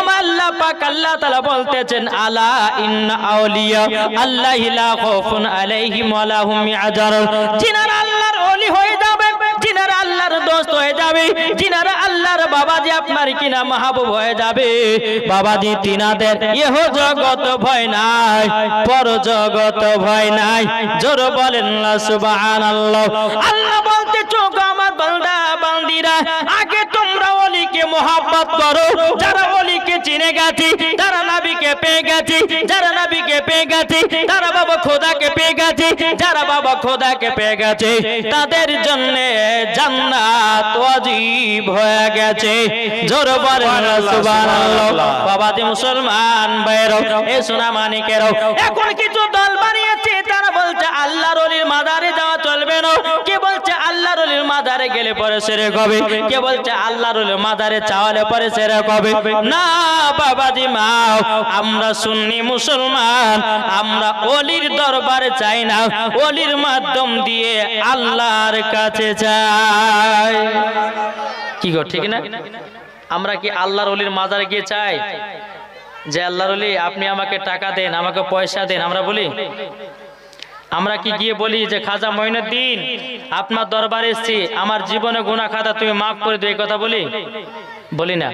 আমার আল্লাহ পাক আল্লাহ বলতেছেন, আলা ইন্না আউলিয়া আল্লাহ লা খাউফুন আলাইহিম ওয়া লা হুম ইয়াহজানুন যিনারা আল্লাহর হয়ে যাবে, যিনারা আল্লাহর দোস্ত হয়ে যাবে, যিনারা আল্লাহর বাবাজি, আপনার কিনা মাহবুব হয়ে যাবে? বাবাজি, তিনাদের ইহ জগত ভয় নাই, পর জগত ভয় নাই। জোর বলেন না, সুবহানাল্লাহ। আল্লাহ বলতে, চোখ আমার বান্দা, বান্দিরা, আগে তোমরা ওলিকে মোহাব্বত করো। যারা ওলিকে চিনে গেছে যারা নবীকে পেয়ে গেছে। যারা নবীকে পেয়ে গেছে, তারা বাবা খোদাকে পেয়ে গেছে। যারা বাবা খোদাকে পেয়ে গেছে, তাদের জন্য জান্নাত ওয়াজিব হয়ে গেছে। জোর বলেন, সুবহানাল্লাহ। মুসলমান এ সোনা এখন কিছু দল বানিয়েছে, তারা বলছে, আল্লাহর ওলির মাদারে যাওয়া চলবে না। কে বলছে, আল্লাহর ওলির মাদারে গেলে পরে সেরে কবে কে বলছে, আল্লাহর ওলির মাদারে চাওয়ালে পরে সেরে কবে না, বাবাজি মা, আমরা সুন্নি মুসলমান, আমরা ওলির দরবারে চাই না। ওলির মাধ্যম দিয়ে আল্লাহর কাছে চাই। কি গো, ঠিক না? আমরা কি আল্লাহর অলির মাজারে গিয়ে চাই? যে আল্লাহর অলি আপনি আমাকে টাকা দেন, আমাকে পয়সা দেন, আমরা বলি? আমরা কি গিয়ে বলি যে, খাজা মঈনুদ্দিন, আপনার দরবারে এসেছি, আমার জীবনে গুনাহ খাতা তুমি মাফ করে দিও, এই কথা বলি? বলি না।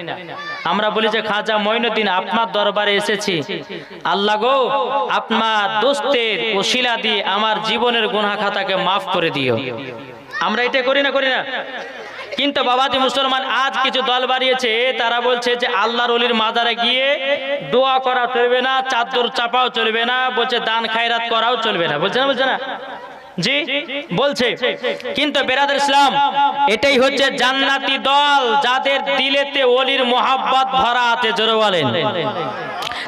আমরা বলি যে, খাজা মঈনুদ্দিন, আপনার দরবারে এসেছি। আল্লাহ গো, আপনার দোস্তের ওসিলা দিয়ে আমার জীবনের গুনাহ খাতাকে মাফ করে দিও। আমরা এটা করি না করি না? কিন্তু বাবাজি মুসলমান আজ কিছু দল বাড়িয়েছে, তারা বলছে যে আল্লাহর অলির মাজারে গিয়ে দোয়া করা চলবে না, চাদর চাপাও চলবে না, বলছে দান খায়রাত করাও চলবে না। বলছে না বলছে না? জি, বলছে। কিন্তু বেরাদের ইসলাম, এটাই হচ্ছে জান্নাতি দল যাদের দিলেতে অলির মোহাব্বত ভরা আছে জোরে বলেন।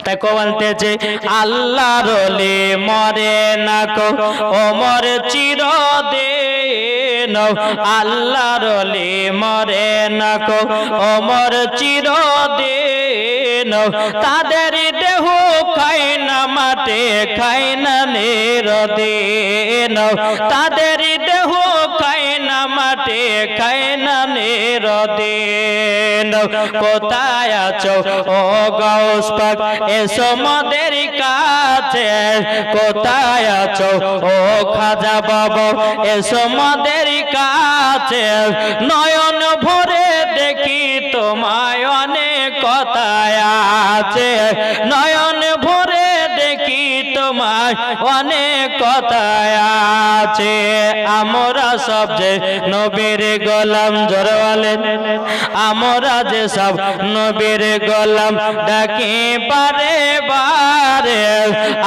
তাই কো বলতেছে আল্লাহর অলি মরে না কো ওমর চিরদিন, আল্লাহর অলি মরে না কো ওমর চিরদিন, তাদের দেহ খায় না মাঠে খায় না, নিরদিন, তাদের মাঠে খায় না নিরদিন কোথায় আছো? ও গাউস পাক, এসো মদের কাছে। কোথায় আছো? ও খাজা বাবা, এসো মদের কাছে। নয়ন ভরে দেখি তোমায় অনেক কথায় আছে। নয়ন ভরে দেখি তোমায় অনেক কথায় আছে, আমরা সব যে নবীর গোলাম আমরা যে সব নবীর গোলাম ডাকি পারে বারে,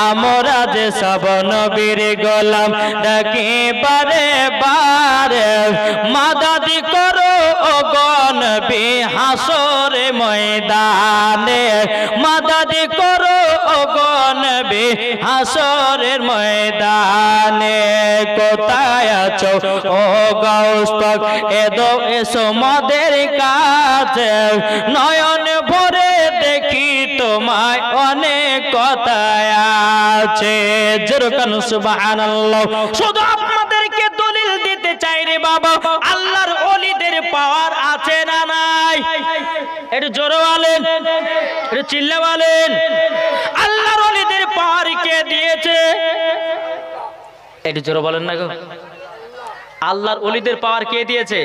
আমরা যে সব নবীর গোলাম ডাকি পারে বারে। মাদাদি করো ও গণ হাসরে ময়দানে। মাদাদি করো ও গণ হাসরের ময়দানে। কোথায় আছো? ও গাউস পাক এদো এসো মদের কাছে। নয়ন ভরে দেখি তোমায় অনেক কথায় আছে। যেরকম সুবহানাল্লাহ। শুধু আপনাদেরকে দলিল দিতে চাই রে বাবা। আল্লাহর ওলিদের পাওয়ার নাই। একটু জোরে বলেন, একটু চিল্লা বলেন। আল্লাহর অলিদের পাহাড় কে দিয়েছে? একটু জোরে বলেন না গো। আল্লাহর অলিদের পাওয়ার কে দিয়েছে?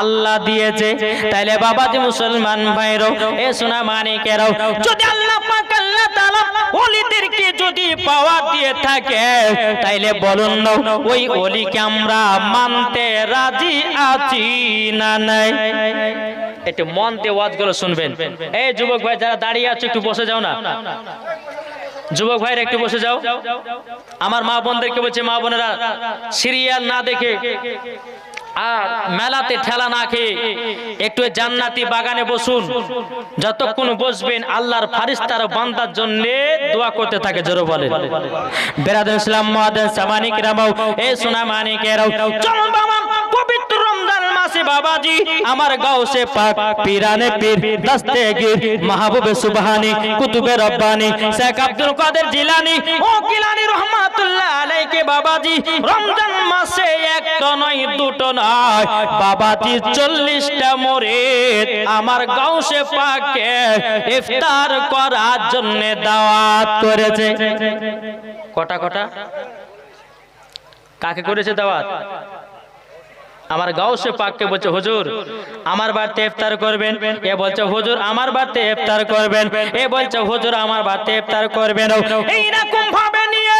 আল্লাহ দিয়েছে। তাইলে বাবাজি মুসলমান ভাইরও এ সোনা মানিকেরাও, যদি আল্লাহ পাক আল্লাহ তাআলা ওলিদেরকে যদি পাওয়ার দিয়ে থাকে, তাইলে বলুন না, ওই ওলিকে আমরা মানতে রাজি আছি না নাই? একটু মন দিয়ে ওয়াজগুলো শুনবেন। এই যুবক ভাই, যারা দাঁড়িয়ে আছো, একটু বসে যাও না। যুবক ভাইরা, একটু বসে যাও। আমার মা বোনদেরকে বলছে, মা বোনেরা, সিরিয়াল না দেখে আর মেলাতে ঠেলা না খেয়ে একটু জান্নাতি বাগানে বসুন। যতক্ষণ বসবেন আল্লাহর ফারিস্তার বান্দার জন্য দোয়া করতে থাকে, জোরে বলে বেরাদুল ইসলাম মহাদেন সামানিক রামাও, এ সোনা মানিকেরাও, চলুন বাবা, পবিত্র মাসে বাবাজি, আমার গাউসে পাক, পিরানে পীর দস্তেগীর মাহবুবে সুবহানি, কুতুবে রব্বানি, শেখ আব্দুল কাদের জিলানি, ও গিলানি রহমাতুল্লাহ আলাইকে বাবাজি, রমজান মাসে একটা নয় দুটো নয় বাবাজি চল্লিশটা মরিদ আমার গাউসে পাকে ইফতার করার জন্য দাওয়াত করেছে। কটা কটা? কাকে করেছে দাওয়াত? আমার গাউসে পাককে বলছে, হুজুর, আমার বাড়িতে ইফতার করবেন? এ বলছে, হুজুর, আমার বাড়িতে ইফতার করবেন। এ বলছে, হুজুর, আমার বাড়িতে ইফতার করবেন। এইরকম ভাবে নিয়ে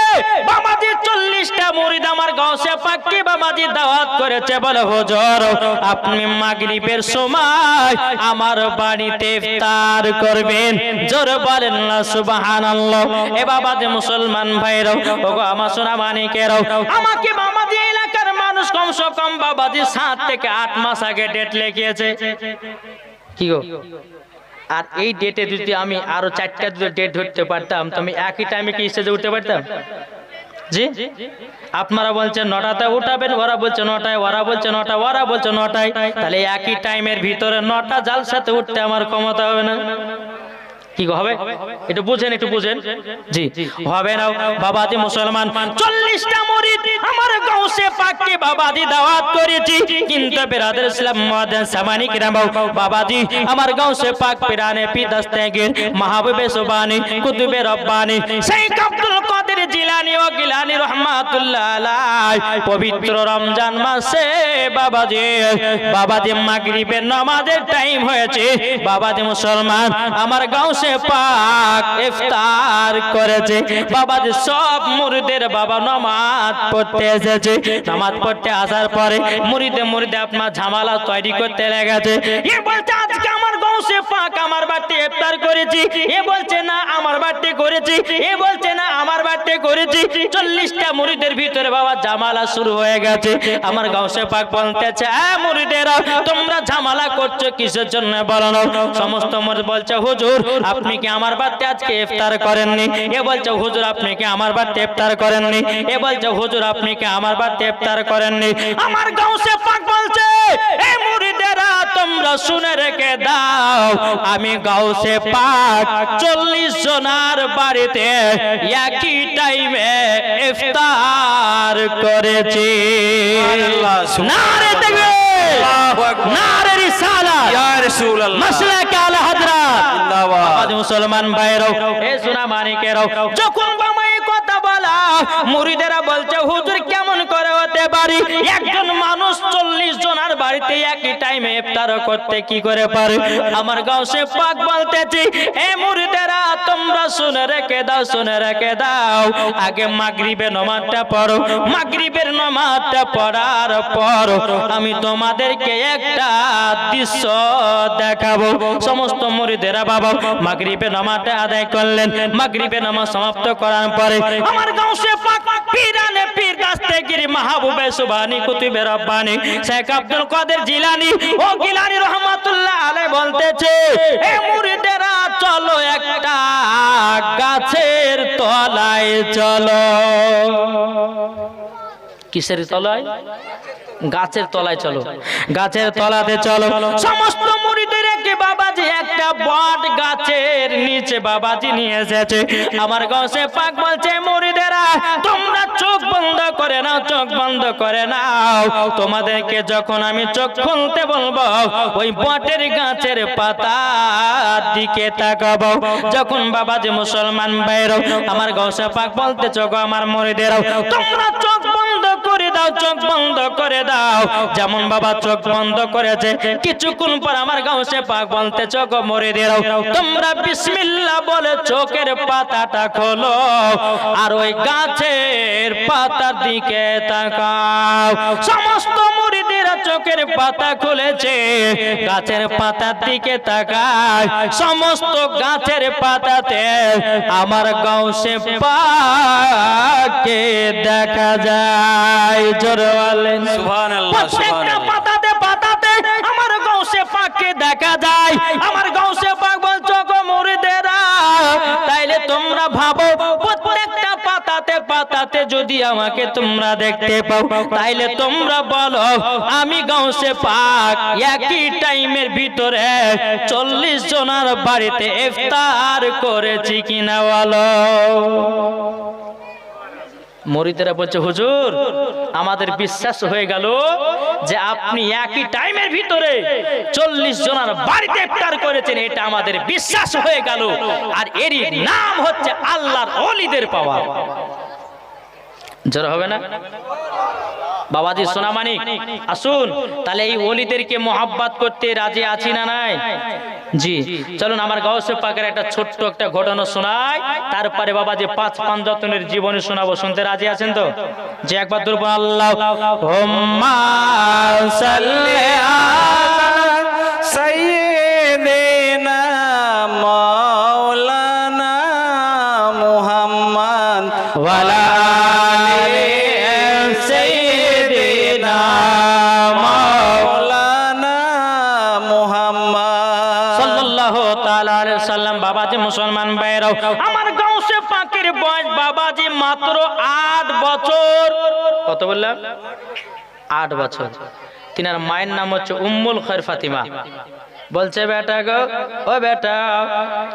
বাবাজি চল্লিশটা মুরিদ আমার গাউসে পাককে বাবাজি দাওয়াত করেছে। বলে, হুজুর, আপনি মাগরিবের সময় আমার বাড়িতে ইফতার করবেন। জোর বলেন না, সুবহানাল্লাহ। এ বাবাজি মুসলমান ভাইরাও, ওগো আমার সোনা মানিকেরাও আমাকে এলাকার মানুষ কমসে কম বাবাজি সাত থেকে আট মাস আগে ডেট লেগিয়েছে কি গো? আর এই ডেটে যদি আমি আরও চারটা যদি ডেট ধরতে পারতাম, তো আমি একই টাইমে কি স্টেজে উঠতে পারতাম? জি? আপনারা বলছেন নটাতে উঠাবেন, ওরা বলছে নটায়, ওরা বলছে নটা ওরা বলছে নটায়। তাহলে একই টাইমের ভিতরে নটা জাল সাথে উঠতে আমার ক্ষমতা হবে না। কি হবে? একটু বুঝেন একটু বুঝেন। জি হবে না বাবাজি মুসলমান। চল্লিশটা মরিদ আমার গাউসে পাককে বাবাজি দাওয়াত করেছি। কিন্তু বেরাদের ইসলাম মাদান সামানি কিরাম বাবাজি আমার গাউসে পাক পিরানে পি দস্তেগির মাহবুবে সুবানি কুতুবে রব্বানি। সেই আব্দুল কাদের জিলানি ও গিলানি রহমাতুল্লাহ আলাই পবিত্র রমজান মাসে বাবাজি বাবাজি মাগরিবের নামাজের টাইম হয়েছে। বাবাজি মুসলমান আমার গাউসে পাক ইফতার করেছে। বাবাজি সব মুরিদের বাবা নামাজ পড়তে এসেছে। নামাজ পড়তে আসার পরে মুরিদে মুরিদে আপনার ঝামেলা তৈরি করতে লেগেছে। এ আজকে আমার পাক, আমার বাড়িতে ইফতার এ বলছে, না, আমার বাড়িতে এ বলছে, না, আমার বাড়িতে চল্লিশটা মুরিদের ভিতরে বাবা জামালা শুরু হয়ে গেছে। আমার গাউসে পাক বলতেছে মুরিদেরা, তোমরা ঝামেলা করছ কিসের জন্য বলো সমস্ত মুরিদ বলছে, হুজুর আপনি কি আমার বাড়িতে আজকে ইফতার করেননি? এ বলছে হুজুর আপনি কি আমার বাড়িতে ইফতার করেননি? এ বলছে হুজুর আপনি কি আমার বাড়িতে ইফতার করেননি? আমার গাউসে পাক বলছে এ মুরিদেরা তোমরা শুনে রেখে দাও আমি গাউসে পাক চল্লিশ জনার বাড়িতে একই টাইমে ইফতার করেছি। নারে তাকবীর! আল্লাহু আকবার। নারে রিসালাত। ইয়া রাসূলুল্লাহ। মাসলাক আলা হযরত। জিন্দাবাদ। মুসলমান ভাইরাও এ সোনা মানিকেরাও, যখন বামাই কথা বলা, মুরিদেরা বলছে, হুজুর কেমন করে হতে পারি একজন মানুষ চল্লিশ জনের বাড়িতে একই টাইমে ইফতার করতে কি করে পারে? আমার গাঁও পাক বলতেছি, এ মুরিদেরা, তোমরা শুনে রেখে দাও, শুনে রেখে দাও। আগে মাগরিবে নমাজটা পড়ো, মাগরিবের নমাজটা পড়ার পর আমি তোমাদেরকে একটা দৃশ্য দেখাবো। সমস্ত মুরিদেরা বাবা মাগরিবে নামাজটা আদায় করলেন। মাগরিবে নামাজ সমাপ্ত করার পরে আমার গাঁওসে পাক পীরানে পীর দাস্তেগিরি মাহবুবে সুবানি কুতুবে রব্বানি, শেখ আব্দুল কাদের জিলানি, ও গিলানি রহমাতুল্লাহ আলাইহি বলতেছে, এ মুরিদেরা চলো একটা গাছের তলায়, চলো। কিসের তলায়? গাছের তলায় চলো। গাছের তলাতে চলো। সমস্ত মুড়িদের কে বাবাজি, একটা বট গাছের নিচে বাবাজি নিয়ে এসেছে। আমার গাছে পাক বলছে, মুড়িদেরা, তোমরা চোখ বন্ধ করে নাও, চোখ বন্ধ করে নাও। তোমাদেরকে যখন আমি চোখ খুলতে বলব, ওই বটের গাছের পাতা দিকে তাকাবো। যখন বাবাজি মুসলমান বাইরও আমার গাছে পাক বলতেছো গো, আমার মরিদেরও, তোমরা দাও চোখ বন্ধ করে দাও। যেমন বাবা চোখ বন্ধ করেছে, কিছুক্ষণ পর আমার গাঁসে পাক বলতে চোখ মরে দিও তোমরা বিসমিল্লাহ বলে চোখের পাতাটা খোলো, আর ওই গাছের পাতার দিকে তাকাও। সমস্ত মুড়িদেরা চোখের পাতা খুলেছে, গাছের পাতার দিকে তাকায়। সমস্ত গাছের পাতাতে আমার গাঁসে পাকে দেখা যায়। জোরে সুবহানাল্লাহ, প্রত্যেকটা পাতাতে পাতাতে আমার গাঁসে পাককে দেখা যায়। আমার গাঁসে পাক বলছো গো মুরিদেরা তাইলে তোমরা ভাবো প্রত্যেকটা পাতাতে পাতাতে যদি যদি আমাকে তোমরা দেখতে পাও তাইলে তোমরা বলো আমি গাউসে পাক একই টাইমের ভিতরে চল্লিশ জনের বাড়িতে ইফতার করেছি কিনা বলো। মরিদেরা বলছে, হুজুর, আমাদের বিশ্বাস হয়ে গেল যে আপনি একই টাইমের ভিতরে চল্লিশ জনের বাড়িতে ইফতার করেছেন, এটা আমাদের বিশ্বাস হয়ে গেল। আর এরই নাম হচ্ছে আল্লাহর অলিদের পাওয়া। জোর হবে না? বাবাজি সোনামানিক আসুন। তাহলে এই অলিদেরকে মোহাব্বাত করতে রাজি আছি না নাই? জি, চলুন আমার গাউসে পাকের একটা ছোট্ট একটা ঘটনা শোনাই। তারপরে বাবা যে পাঁচ পাঁচ যতনের জীবনে শোনাবো। শুনতে রাজি আছেন তো? যে একবার দুর্বল আল্লাহ। হুম্মা সাল্লি আমার গাউসে পাকের বয়স বাবাজি মাত্র 8 বছর। কত বললাম? 8 বছর। তিনার মায়ের নাম হচ্ছে উম্মুল খৈর ফাতিমা। বলছে, বেটা গো, ও বেটা,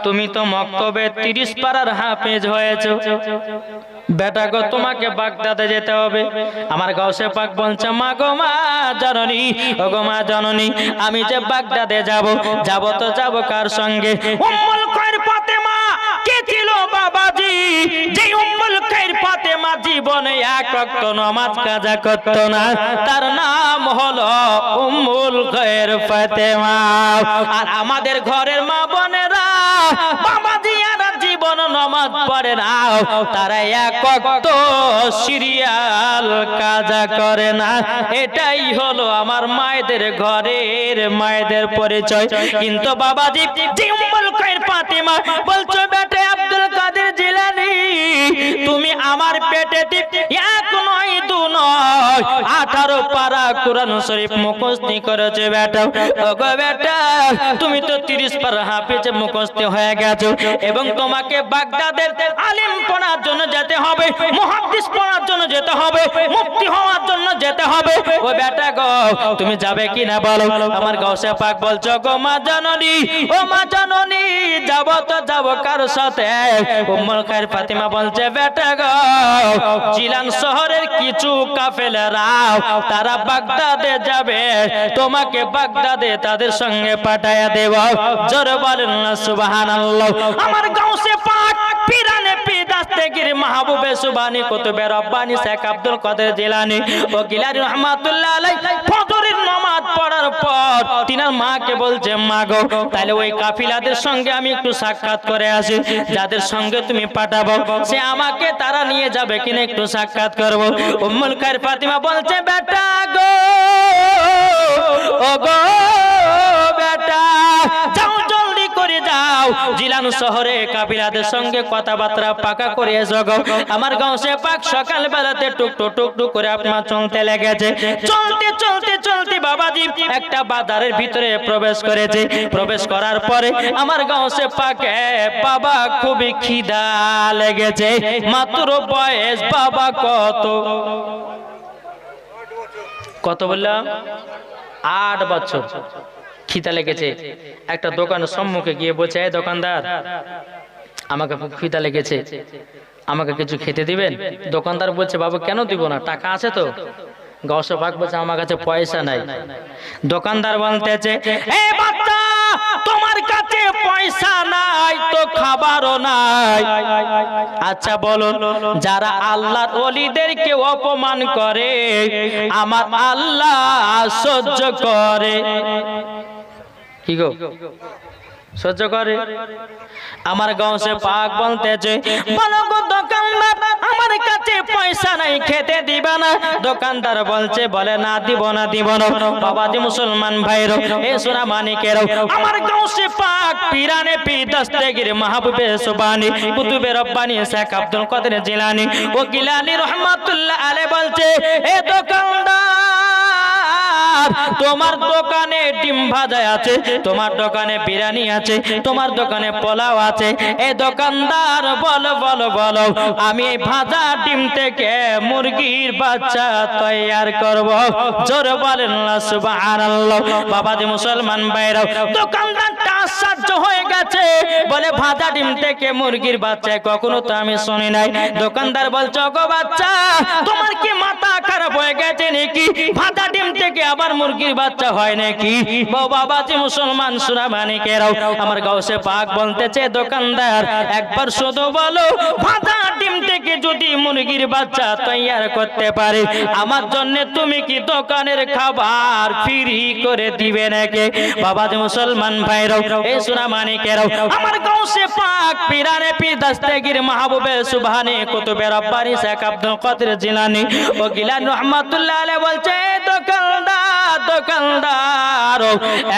তুমি তো মক্তবে 30 পারার হাফেজ হয়েছো। বেটা গো, তোমাকে বাগদাদে যেতে হবে। আমার গাউসে পাক বলছে, মা গো, মা জননী, ও গো, মা জননী, আমি যে বাগদাদে যাব যাব তো যাব কার সঙ্গে? উম্মুল যে উম্মুল খৈর ফাতেমা জীবনে এক রক্ত নামাজ কাজা করত না, তার নাম হলো উম্মুল খৈর ফাতেমা। আর আমাদের ঘরের মা বোনেরা, বাবাজি আর জীবন নমাজ পড়ে না, তারা এক সিরিয়াল কাজা করে না। এটাই হলো আমার মায়েদের ঘরের মায়েদের পরিচয়। কিন্তু বাবা দীপ জিম্বল কয়ের পাতিমা বলছো, বেটে আব্দুল কাদের জিলানি, তুমি আমার পেটে এক নয় নয়। আঠারো পারা কোরআন শরীফ মুখস্থি করেছে বেটা। ওগো বেটা তুমি তো তিরিশ পারা হাফিজে মুখস্থি হয়ে গেছো। এবং তোমাকে বাগদাদের আলিম পড়ার জন্য যেতে হবে মুহাদ্দিস পড়ার জন্য যেতে হবে মুফতি হওয়ার জন্য যেতে হবে। ও বেটা গো তুমি যাবে কি না বলো? আমার গাউসে পাক বলছো গো মা জাননী ও মা জাননী যাব তো যাব কার সাথে। উম্মুল খায়ের ফাতিমা বলছে বেটা গো জিলান শহরের কিছু কাফেলারাও তারা বাগদাদে যাবে। তোমাকে বাগদাদে তাদের সঙ্গে পাঠায়া দেব। জোর বলেন না, সুবহানাল্লাহ। আমার গাউসে পাঠ পিরানে পিদাস্তেগির মাহবুবে সুবানি কুতুবে রব্বানি শেখ আব্দুল কাদের জিলানি ও গিলানি রহমাতুল্লাহ আলাই ফজরের নামাজ পড়ার পর তিনার মাকে বলছে মা গো তাহলে ওই কাফিলাদের সঙ্গে আমি একটু সাক্ষাৎ করে আসি। যাদের সঙ্গে তুমি পাঠাবো, সে আমাকে তারা নিয়ে যাবে, কিনা একটু সাক্ষাৎ করব। উম্মুল খায়ের ফাতিমা বলছে, বেটা গো, ও গো করে যাও। জিলান শহরে কাবিলাদের সঙ্গে কথাবার্তা পাকা করে এসো আমার গাঁও সে পাক সকাল বেলাতে টুক টুক টুক টুক করে আপনার চলতে লেগেছে। চলতে চলতে চলতে বাবাজি একটা বাজারের ভিতরে প্রবেশ করেছে। প্রবেশ করার পরে আমার গাঁও সে পাকে বাবা, খুবই খিদা লেগেছে। মাত্র বয়স, বাবা, কত? কত বললাম? আট বছর। খিদা লেগেছে। একটা দোকানের সম্মুখে গিয়ে বলছে, এই দোকানদার, আমাকে খুব খিদা লেগেছে। আমাকে কিছু খেতে দিবেন? দোকানদার বলছে, বাবু, কেন দিব না? টাকা আছে তো। গৌস পাক বলছে, আমার কাছে পয়সা নাই। দোকানদার বলতেছে, এ বাচ্চা, তোমার কাছে পয়সা নাই, তো খাবারও নাই। আচ্ছা বলুন, যারা আল্লাহর ওলিদেরকে অপমান করে, আমার আল্লাহ সহ্য করে। কি গো? সহ্য করে। আমার গাঁওসে পাক বলতেছে, বলো গো দোকানদার, আমার কাছে পয়সা নাই, খেতে দিবা না। দোকানদার বলছে, বলে না, দিব না দিব না। বাবাজি মুসলমান ভাইরো, এ সোনা মানিকেরও, আমার গাঁওসে পাক পিরানে পি দস্তেগির মাহবুবে সুবানি, কুতুবে রব্বানি শেখ আব্দুল কাদের জিলানি। ও গিলানি রহমাতুল্লাহ আলে বলছে, এ দোকানদার তোমার দোকানে ডিম ভাজা আছে, তোমার দোকানে বিরিয়ানি আছে, তোমার দোকানে পোলাও আছে। এই দোকানদার, বলো বলো বলো, আমি ভাজা ডিম থেকে মুরগির বাচ্চা তৈয়ার করব। জোর বলেন না, সুবহানাল্লাহ। বাবাজি মুসলমান বাইরাও দোকানদারটা আশ্চর্য হয়ে গেছে। বলে, ভাজা ডিম থেকে মুরগির বাচ্চা, কখনো তো আমি শুনি নাই। দোকানদার বলছে গো বাচ্চা, তোমার কি মাথা খারাপ হয়ে গেছে নাকি? ভাজা ডিম থেকে আবার মুরগির বাচ্চা হয় নাকি? বউ বাবাজি মুসলমান সুরা সুরামানিকেরাও আমার গাউসে পাক বলতেছে, দোকানদার, একবার শুধু বলো, ভাজা ডিম থেকে যদি মুরগির বাচ্চা তৈয়ার করতে পারে, আমার জন্য তুমি কি দোকানের খাবার ফ্রি করে দিবে নাকি? বাবাজি মুসলমান ভাইরাও এই সুরামানিকেরাও আমার গাউসে পাক পিরানে পীর দাস্তাগির মাহবুবে সুবহানে কুতুবে রব্বানি শেখ আব্দুল কাদের জিলানী। ও গিলান রহমাতুল্লাহ আলাইহি বলছে দোকানদার দোকানদার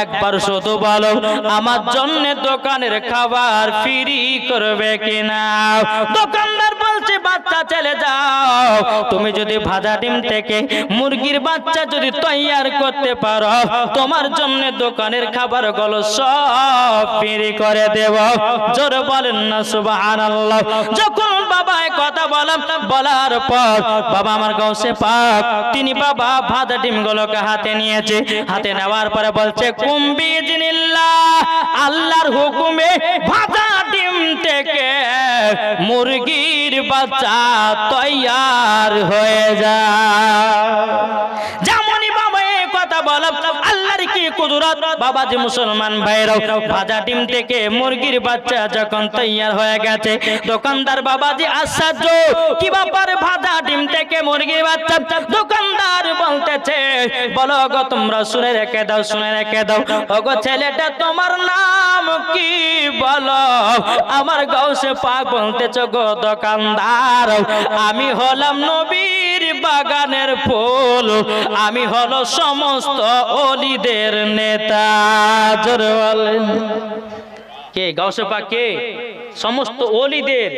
একবার শুধু বলো আমার জন্য দোকানের খাবার ফ্রি করবে কিনা? দোকানদার বলছে বাচ্চা, চলে যাও। তুমি যদি ভাজা ডিম থেকে মুরগির বাচ্চা যদি তৈয়ার করতে পারো, তোমার জন্য দোকানের খাবারগুলো সব ফ্রি করে দেব। জোর বলেন না, সুবহানাল্লাহ। যখন বাবা এ কথা বলাম বলার পর বাবা আমার গাউসে পাক, তিনি বাবা ভাজা ডিম গুলোকে হাতে নিয়েছে। হাতে নেওয়ার পরে বলছে কুম্বি জিনিল্লাহ আল্লাহর হুকুমে ভাজা ডিম থেকে মুরগির বাচ্চা তৈয়ার হয়ে যায় কুদরত বাবাজি মুসলমান ভাইরাও, ভাজা ডিম থেকে মুরগির বাচ্চা যখন তৈয়ার হয়ে গেছে, দোকানদার বাবাজি আশ্চর্য, কি ব্যাপার ভাজা ডিম থেকে মুরগির বাচ্চা? দোকানদার বলতেছে, বলো গো, তোমরা শুনে রেখে দাও, শুনে রেখে দাও। ওগো ছেলেটা, তোমার নাম কি? বলো। আমার গাউসে পাক বলতেছ, গো দোকানদার, আমি হলাম নবীর বাগানের ফুল, আমি হলো সমস্ত অলিদের নেতা জোরে বলেন কে? গাউসে পাক কে? সমস্ত অলিদের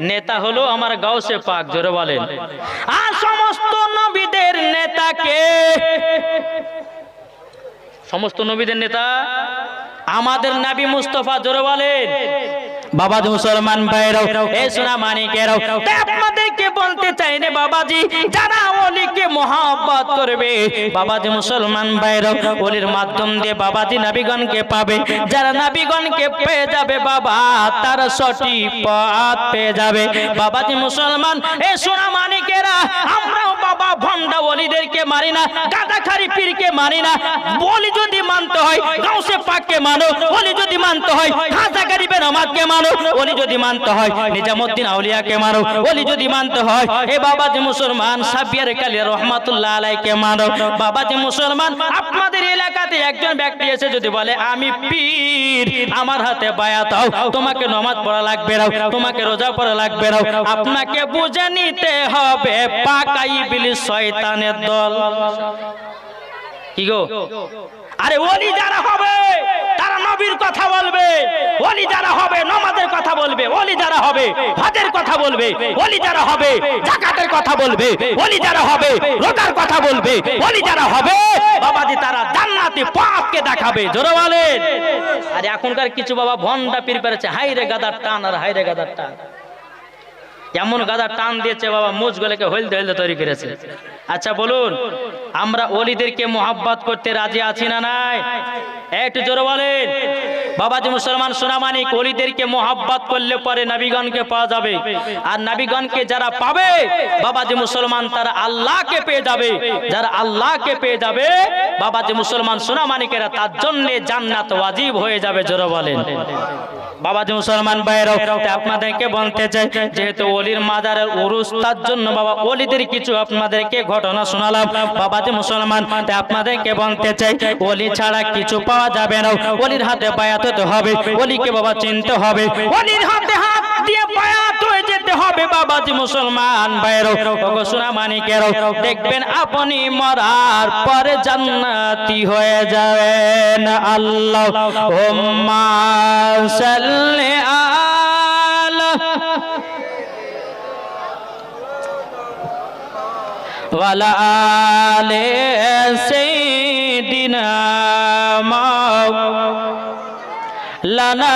নেতা হলো আমার গাউসে পাক জোরে বলেন আর সমস্ত নবীদের নেতা কে? সমস্ত নবীদের নেতা আমাদের নাবি মুস্তফা জোরে বলেন বাবাজি মুসলমান ভাইরাও, এ সোনা মানিকেরাও। তাই আপনাদেরকে বলতে চাই রে বাবাজি, যারা ওলিকে মহাব্বত করবে, বাবাজি মুসলমান ভাইরাও ওলির মাধ্যম দিয়ে বাবাজি নাবিগণকে পাবে। যারা নাবিগণকে পেয়ে যাবে বাবা, তার সঠিক পথ পেয়ে যাবে। বাবাজি মুসলমান, এ সোনা মানিকেরা, আমরাও ভন্ডা ওলিদেরকে মারি না, গাদাখারি পীরকে মানি না। বলি যদি মানতে হয়, গাউসে পাককে মানো। বলি যদি মানতে হয় খাজা গরিবের আমাদকে মানো। বলি যদি মানতে হয়, নিজামুদ্দিন আউলিয়াকে মানো। বলি যদি মানতে হয়, এ বাবাজি মুসলমান সাবিয়ার কালী রহমাতুল্লাহ আলাইকে মানো। বাবাজি মুসলমান, আপনাদের এলাকাতে একজন ব্যক্তি এসে যদি বলে, আমি পীর, আমার হাতে বায়াত হও তোমাকে নমাজ পড়া লাগবে না, তোমাকে রোজা পড়া লাগবে না, আপনাকে বুঝে নিতে হবে পাকাই বিলি শয়তানের দল। কি গো? আরে ওলি যারা হবে, তারা নবীর কথা বলবে। ওলি যারা হবে, নমাজের কথা বলবে। ওলি যারা হবে, হজের কথা বলবে। ওলি যারা হবে, জাকাতের কথা বলবে। ওলি যারা হবে, রোজার কথা বলবে। ওলি যারা হবে, বাবাজি তারা জান্নাতে পাপকে দেখাবে। জোরে বলেন। আরে এখনকার কিছু বাবা ভন্ডা পীর পেরেছে। হাই রে গাদার টান আর হাই রে গাদার টান। এমন গাদা টান দিয়েছে বাবা মুজগুলোকে হলদে হলদে তৈরি করেছে। আচ্ছা বলুন, আমরা অলিদেরকে মোহাব্বত করতে রাজি আছি না নাই? একটু জোরে বলেন। বাবাজি মুসলমান সোনামানিক, অলিদেরকে মোহাব্বত করলে পরে নাবিগণকে পাওয়া যাবে। আর নাবিগণকে যারা পাবে, বাবাজি মুসলমান তারা আল্লাহকে পেয়ে যাবে। যারা আল্লাহকে পেয়ে যাবে, বাবাজি মুসলমান সোনামানিকেরা তার জন্য জান্নাত ওয়াজিব হয়ে যাবে, জোরে বলেন। বাবাজি মুসলমান ভাইরাও আপনাদেরকে বলতে চাই, যেহেতু অলির মাজারের উরুস, তার জন্য বাবা অলিদের কিছু আপনাদেরকে ঘটনা শোনালাম। বাবাজি মুসলমান তাই আপনাদেরকে বলতে চাই, অলি ছাড়া কিছু পাওয়া যাবে না। অলির হাতে বায়াত হতে হবে, অলিকে বাবা চিনতে হবে। অলির হাতে হাত দিয়ে বায়াত হয়ে যেতে হবে, বাবাজি মুসলমান ভাইরাও ওগো সোনা মানিকেরাও দেখবেন আপনি মরার পরে জান্নাতি হয়ে যাবেন। আল্লাহ ওম্মা সাল্লি আলা। ওয়ালা আলে মৌলানা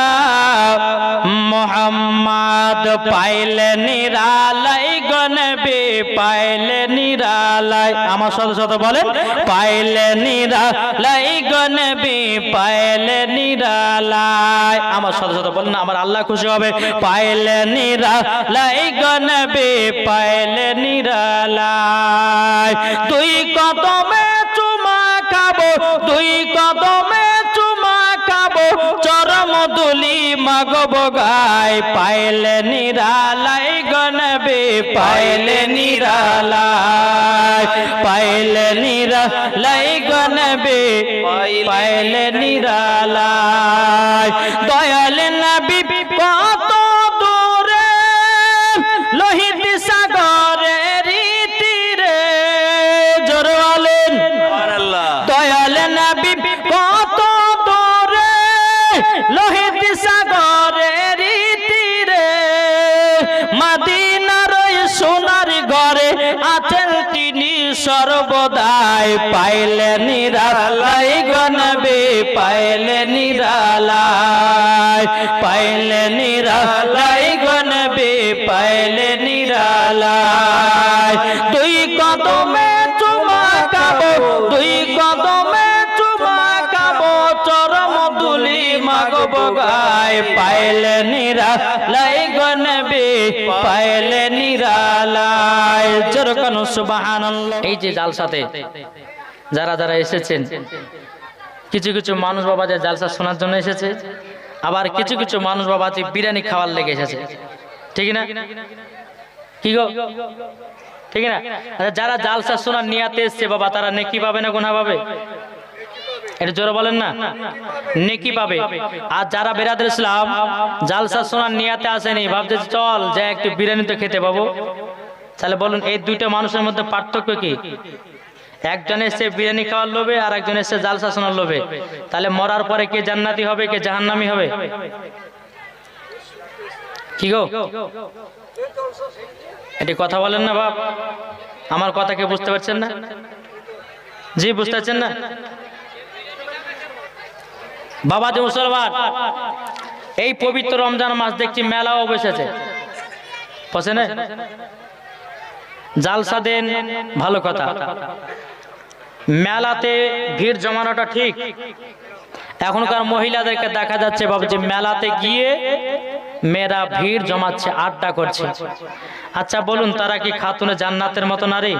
মোহাম্মদ পাইলে নিরালাই গনবি পাইলে নিরালাই। আমার সাথে সাথে বলেন, পাইলে নিরালাই গনবি পাইলে নিরালাই। আমার সাথে সাথে বলেন, আমার আল্লাহ খুশি হবে। পাইলে নিরালাই গনবি পাইলে নিরালাই। তুই কদমে চুমা খাব তুই কদমে চুমা খাব দুলি মাগব গায় পাইলে নিরালাই গনবে পাইলে নিরালাই পাইলে নিরালাই গনবে পাইলে নিরালাই। দয়াল নবী সর্বদাই পাইলে নিরালাই গনবে পাইলে নিরালাই পাইলে নিরালাই গনবে পাইলে নিরালাই। দুই কদমে চুমা খাব, দুই কদমে চুমা খাব, চরম দুলি মাগব গায়। পাইলে নিরালাই গনবে পাইলে নিরালাই। যেরকম সুবহানাল্লাহ। এই যে জালসাতে যারা যারা এসেছেন, কিছু কিছু মানুষ বাবা যে জালসা শোনার জন্য এসেছে, আবার কিছু কিছু মানুষ বাবা যে বিরিয়ানি খাওয়ার লেগে এসেছে। ঠিক না? কি গো? ঠিক না? আচ্ছা যারা জালসা শোনার নিয়াতে এসছে, বাবা, তারা নেকি পাবে না গুনা পাবে? এটা জোরে বলেন না। নেকি পাবে। আর যারা বেরাদের ইসলাম, জালসা শোনার নিয়াতে আসেনি, ভাবছে চল, যে একটু বিরিয়ানি তো খেতে পাবো। তাহলে বলুন, এই দুইটা মানুষের মধ্যে পার্থক্য কি? একজন এসে বিরিয়ানি খাওয়ার লোভে আর একজন এসে জাল শোনার লোভে। তাহলে মরার পরে কে জান্নাতি হবে, কে জাহান্নামি হবে? কি গো? এটি কথা বলেন না বাপ। আমার কথা কে বুঝতে পারছেন না? জি, বুঝতে পারছেন না? বাবা যে মুসলমান, এই পবিত্র রমজান মাস দেখছি মেলাও বসেছে। বসে না জালসা দেন, ভালো কথা। মেলাতে ভিড় জমানোটা ঠিক। এখনকার মহিলাদেরকে দেখা যাচ্ছে বাবু যে মেলাতে গিয়ে মেয়েরা ভিড় জমাচ্ছে, আড্ডা করছে। আচ্ছা বলুন, তারা কি খাতুনে জান্নাতের মতো নারী?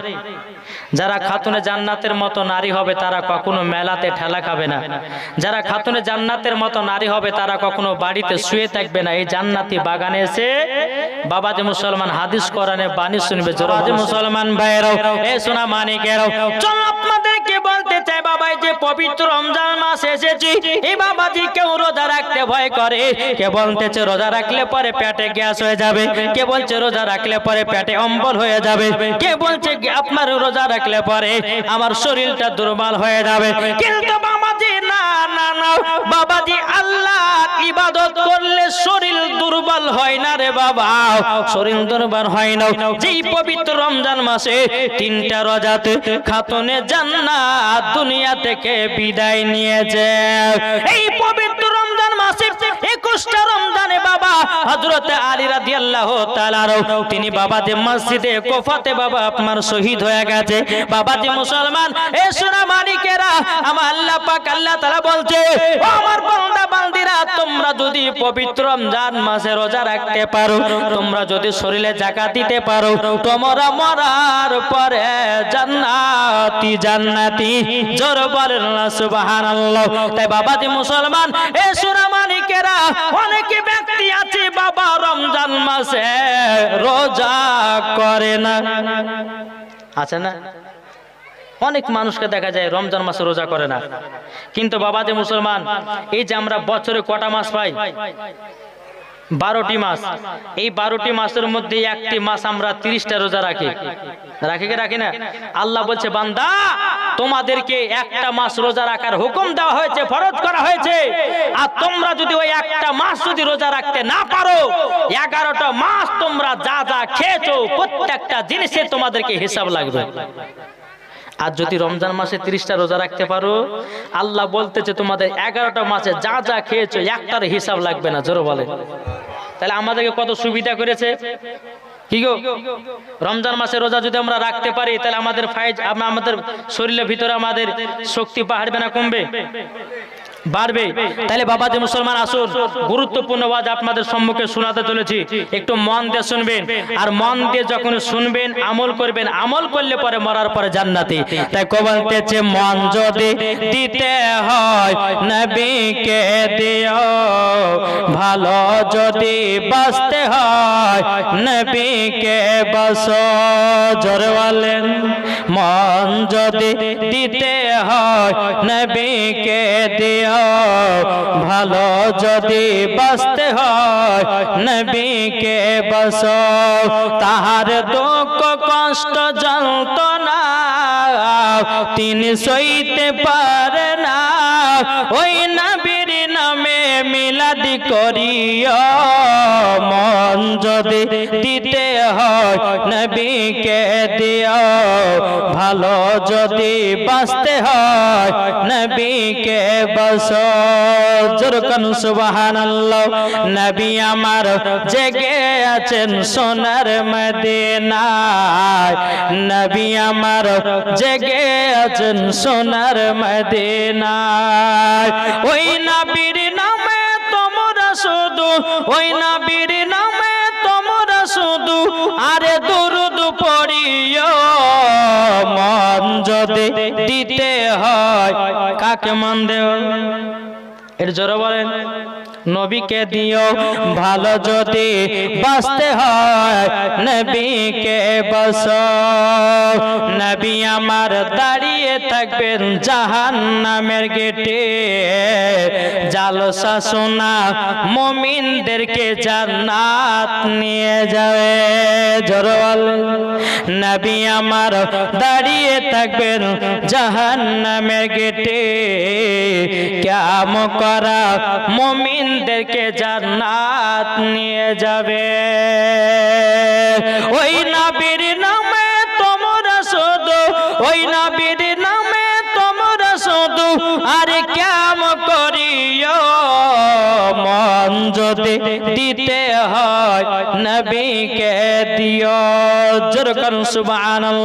যারা খাতুনে জান্নাতের মতো নারী হবে, তারা কখনো মেলাতে ঠেলা খাবে না। যারা খাতুনে জান্নাতের মতো নারী হবে, তারা কখনো বাড়িতে শুয়ে থাকবে না। এই জান্নাতি বাগানে এসে বাবা যে মুসলমান হাদিস কোরআনে বাণী শুনবে, জোর মুসলমান ভাইয়েরাও, এ সোনা মানিকেরাও, চল আপনাদেরকে বলতে চাই বাবা যে পবিত্র রমজান মাস এসেছি, এই বাবাজি কেউ রোজা রাখতে ভয় করে? কে বলতেছে, রোজা রাখলে পরে পেটে গ্যাস হয়ে যাবে। কে বলছে, রোজা রাখলে পরে পেটে অম্বল হয়ে যাবে। কে বলছে আপনার রোজা রাখলে পরে আমার শরীরটা দুর্বল হয়ে যাবে। কিন্তু বাবাজি, আল্লাহ ইবাদত করলে শরীর দুর্বল হয় না রে বাবা। শরীর দুর্বল হয় না। যেই পবিত্র রমজান মাসে তিনটা রোজাতে খাতুনে জান্নাত দুনিয়া থেকে বিদায় নিয়েছে। এই পবিত্র রমজান মাসে একুশটা রমজানে বাবা। হজরতে আলী তাআলার তিনি বাবা যে মসজিদে কোফাতে বাবা আপনার শহীদ হয়ে গেছে। বাবা যে মুসলমান, এ আমার আল্লাহ পাক, আল্লাহ তাআলা বলছে আমার বান্দা, বান্দিরা, তোমরা যদি পবিত্র রমজান মাসে রোজা রাখতে পারো, তোমরা যদি শরীরে জাকাত দিতে পারো, তোমরা মরার পরে জান্নাতি জান্নাতি জোর বলেন সুবহানাল্লাহ। তাই বাবা যে মুসলমান, এ সোনা মাসে রোজা করে না। আছে না? অনেক মানুষকে দেখা যায় রমজান মাসে রোজা করে না। কিন্তু বাবা যে মুসলমান, এই যে আমরা বছরে কটা মাস পাই? বারোটি মাস। এই বারোটি মাসের মধ্যে একটি মাস আমরা তিরিশটা রোজা রাখি। রাখি কি রাখি না? আল্লাহ বলছে, বান্দা, তোমাদেরকে একটা মাস রোজা রাখার হুকুম দেওয়া হয়েছে, ফরজ করা হয়েছে। আর তোমরা যদি ওই একটা মাস যদি রোজা রাখতে না পারো, এগারোটা মাস তোমরা যা যা খেয়েছো, প্রত্যেকটা জিনিসে তোমাদেরকে হিসাব লাগবে। আর যদি রমজান মাসে ত্রিশটা রোজা রাখতে পারো, আল্লাহ বলতেছে তোমাদের এগারোটা মাসে যা যা খেয়েছো, একটার হিসাব লাগবে না, জোরো বলে। তাহলে আমাদেরকে কত সুবিধা করেছে? কি গো? রমজান মাসে রোজা যদি আমরা রাখতে পারি, তাহলে আমাদের ফাইজ আম- আমাদের শরীরের ভিতরে আমাদের শক্তি পাহাড়বে না কমবে? বাড়বে। তাহলে বাবা যে মুসলমান আসুন, গুরুত্বপূর্ণ ওয়াজ আপনাদের সম্মুখে শোনাতে চলেছি। একটু মন দিয়ে শুনবেন। আর মন দিয়ে যখন শুনবেন, আমল করবেন, আমল করলে পরে মরার পরে জান্নাতি। তাই কবলতেছে মন যদি দিতে হয়, নবীকে দিও। ভালো যদি বাঁচতে হয়, নবীকে বস জোরে বলেন। মন যদি দিতে হয়, নবীকে দিও। ভালো যদি বাঁচতে হয়, নবীকে বস তাহার দুঃখ কষ্ট যন্ত্রণা তিনি সইতে পারে না। ওই মিলাদি করিও মন যদি দিতে হয়, নবীকে দিও ভালো যদি বাঁচতে হয়, নবীকে বস জোরকান সুবহানাল্লাহ। নবী আমার জেগে আছেন সোনার মদিনায়। নবী আমার জেগে আছেন সোনার মদিনায়। ওই নবীর তোমরা শুধু, ওই নাবির নামে তোমরা শুধু, আরে দুরুদ পড়িও, মন যদি দিতে হয়, কাকে মান দেও? এর জোরে বলেন। নবীকে দিও ভালো যদি বাঁচতে হয়, নবীকে বস নবী আমার দাঁড়িয়ে থাকবেন জাহান নামের গেটে। জালসা সোনা মমিনদেরকে জান্নাত নিয়ে যাবে। জোরওয়াল, নবী আমার দাঁড়িয়ে থাকবেন জাহান নামের গেটে। কাম করা মমিনদেরকে জান্নাত নিয়ে যাবে। ওই নবীর নামে তোমরা শুধু, ওই নবীর নামে তোমরা শুধু আরে কাম করিও? মন যদি দিতে হয় নবীকে দিও। জোর করুন, সুবহানাল্লাহ।